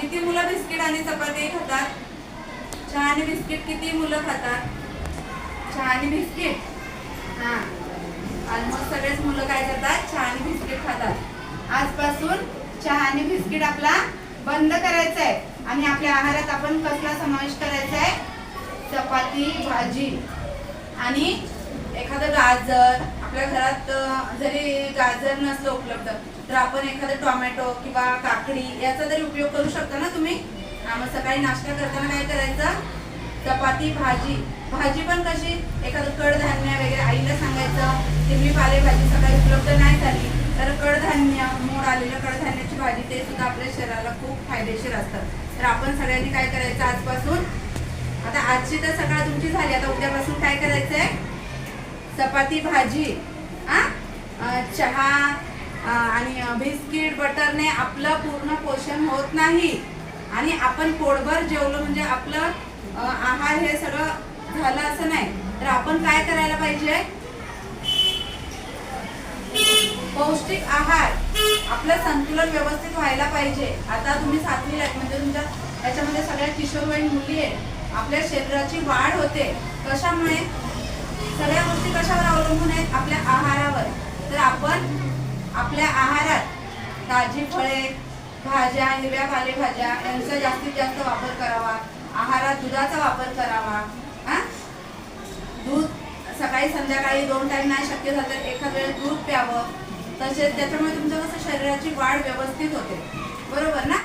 किती मुलं बिस्किट आणि चपाती खातात? चहा आणि बिस्किट किती मुलं खातात? चहा आणि बिस्किट? हा. ऑलमोस्ट सगळेच मुलं काय करतात? चहा आणि बिस्किट खातात. आजपासून चहा आणि बिस्किट आपला बंद करायचा आहे आणि आपल्या आहारात आपण कसला समावेश करायचा आहे चपाती भाजी. आणि एखादं गाजर आपल्या घरात जरी गाजर नसलं उपलब्ध तर आपण एखादं टोमॅटो किंवा काकडी याचा जरी उपयोग करू शकता ना तुम्ही? मग सकाळी नाश्ता करताना काय करायचं? चपाती भाजी. भाजी पण कशी? एखादं कडधान्य वगैरे आईला सांगायचं हिरवी पालेभाजी सकाळी उपलब्ध नाही झाली. तर कडधान्य मोड आलेलं कडधान्याची भाजी ते सुद्धा आपल्या शरीराला खूप फायदेशीर असतं. तर आपण सगळ्यांनी काय करायचं आजपासून? आता आजची तर सकाळ तुमची झाली आता उद्यापासून काय करायचं आहे चपाती भाजी चहा आणि बिस्किट बटरने आपलं पूर्ण पोषण होत नाही. आणि आपण पोटभर जेवलो म्हणजे आपलं आहार हे सगळं झालं असं नाही. तर आपण काय करायला पाहिजे? पौष्टिक आहार. आपलं संतुलन व्यवस्थित व्हायला पाहिजे. आता तुम्ही सातवीला म्हणजे तुमच्या याच्यामध्ये सगळ्या किशोरवयीन मुली आहेत. आपल्या शरीराची वाढ होते. कशामुळे? सगळ्या गोष्टी कशावर अवलंबून आहेत? आपल्या आहारावर. तर आपण आपल्या आहारात ताजी फळे भाज्या हिरव्या पालेभाज्या यांचा जास्तीत जास्त वापर करावा. आहारात दुधाचा वापर करावा. दूध सकाळी संध्याकाळी दोन टाईम नाही शक्य झालं तर एखाद वेळेस दूध प्यावं. तसेच त्याच्यामुळे तुमच्या कसं शरीराची वाढ व्यवस्थित होते. बरोबर ना?